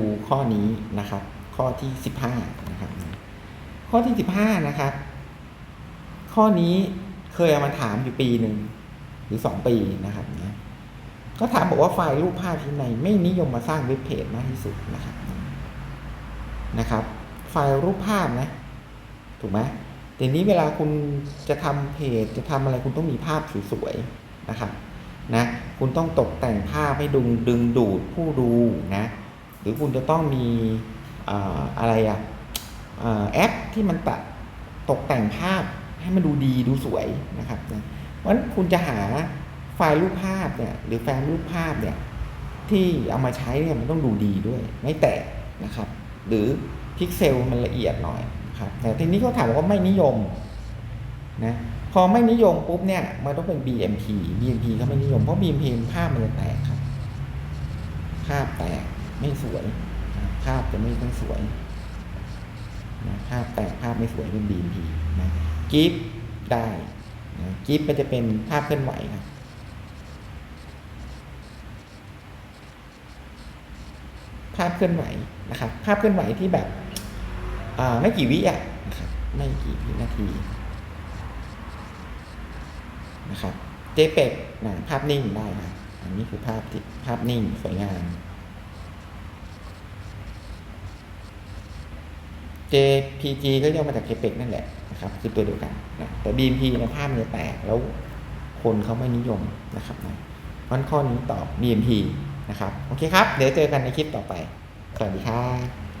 ดูข้อนี้นะครับ ข้อที่สิบห้านะครับ ข้อที่สิบห้านะครับ ข้อนี้เคยเอามาถามอยู่ปีหนึ่งหรือสองปีนะครับนะก็ถามบอกว่าไฟล์รูปภาพที่ไหนไม่นิยมมาสร้างเว็บเพจมากที่สุดนะครับนะครับ ไฟล์รูปภาพนะ ถูกไหมทีนี้เวลาคุณจะทำเพจจะทำอะไรคุณต้องมีภาพสวยๆนะครับนะคุณต้องตกแต่งภาพให้ดึงดึงดูดผู้ดูนะ หรือคุณจะต้องมีเอ่อะไรอะอ่อแอปที่มันตัดตกแต่งภาพให้มันดูดีดูสวยนะครับนะเพราะฉะนั้นคุณจะหาไฟล์รูปภาพเนี่ยหรือแฟ้มรูปภาพเนี่ยที่เอามาใช้เนี่ยมันต้องดูดีด้วย ไม่แตกนะครับ หรือพิกเซลมันละเอียดหน่อยครับแต่ทีนี้เขาถามว่าไม่นิยมนะพอไม่นิยมปุ๊บเนี่ยมันต้องเป็น BMP BMP เขาไม่นิยมเพราะ BMP ภาพมันจะแตกครับ ภาพแตก ไม่สวย ภาพจะไม่ค่อยสวยนะภาพแตกภาพไม่สวยเป็น BMP นะกิฟได้นะกิฟมันจะเป็นภาพเคลื่อนไหวครับภาพเคลื่อนไหวนะครับ ภาพเคลื่อนไหวที่แบบไม่กี่วิอะนะครับไม่กี่วินาทีนะครับ JPEG นะภาพนิ่งได้ครับอันนี้คือภาพที่ภาพนิ่งสวยงาม JPG ก็ย่อมาจาก JPEG นั่นแหละนะครับคือตัวเดียวกันนะแต่ BMP นะภาพมันจะแตกแล้วคนเขาไม่นิยมนะครับนะเพราะฉะนั้นข้อนี้ตอบ BMP นะครับ โอเคครับ เดี๋ยวเจอกันในคลิปต่อไป สวัสดีครับ